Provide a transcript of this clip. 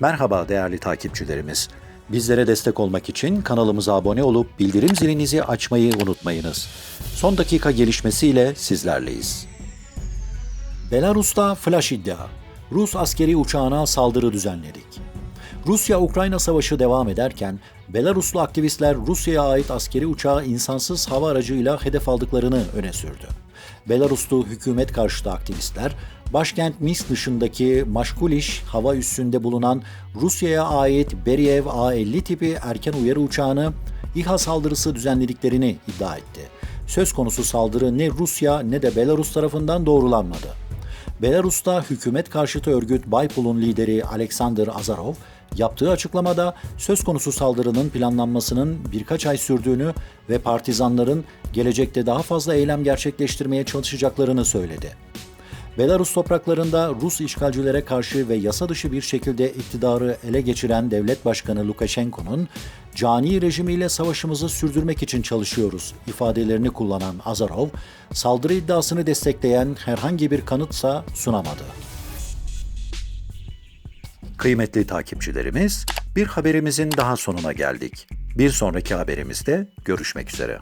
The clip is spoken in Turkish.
Merhaba değerli takipçilerimiz. Bizlere destek olmak için kanalımıza abone olup bildirim zilinizi açmayı unutmayınız. Son dakika gelişmesiyle sizlerleyiz. Belarus'ta flash iddia. Rus askeri uçağına saldırı düzenledik. Rusya-Ukrayna savaşı devam ederken Belaruslu aktivistler Rusya'ya ait askeri uçağı insansız hava aracıyla hedef aldıklarını öne sürdü. Belaruslu hükümet karşıtı aktivistler başkent Minsk dışındaki Maşkuliş hava üssünde bulunan Rusya'ya ait Beriev A-50 tipi erken uyarı uçağını İHA saldırısı düzenlediklerini iddia etti. Söz konusu saldırı ne Rusya ne de Belarus tarafından doğrulanmadı. Belarus'ta hükümet karşıtı örgüt Baypol'un lideri Alexander Azarov yaptığı açıklamada söz konusu saldırının planlanmasının birkaç ay sürdüğünü ve partizanların gelecekte daha fazla eylem gerçekleştirmeye çalışacaklarını söyledi. Belarus topraklarında Rus işgalcilere karşı ve yasa dışı bir şekilde iktidarı ele geçiren devlet başkanı Lukashenko'nun cani rejimiyle savaşımızı sürdürmek için çalışıyoruz ifadelerini kullanan Azarov, saldırı iddiasını destekleyen herhangi bir kanıtsa sunamadı. Kıymetli takipçilerimiz, bir haberimizin daha sonuna geldik. Bir sonraki haberimizde görüşmek üzere.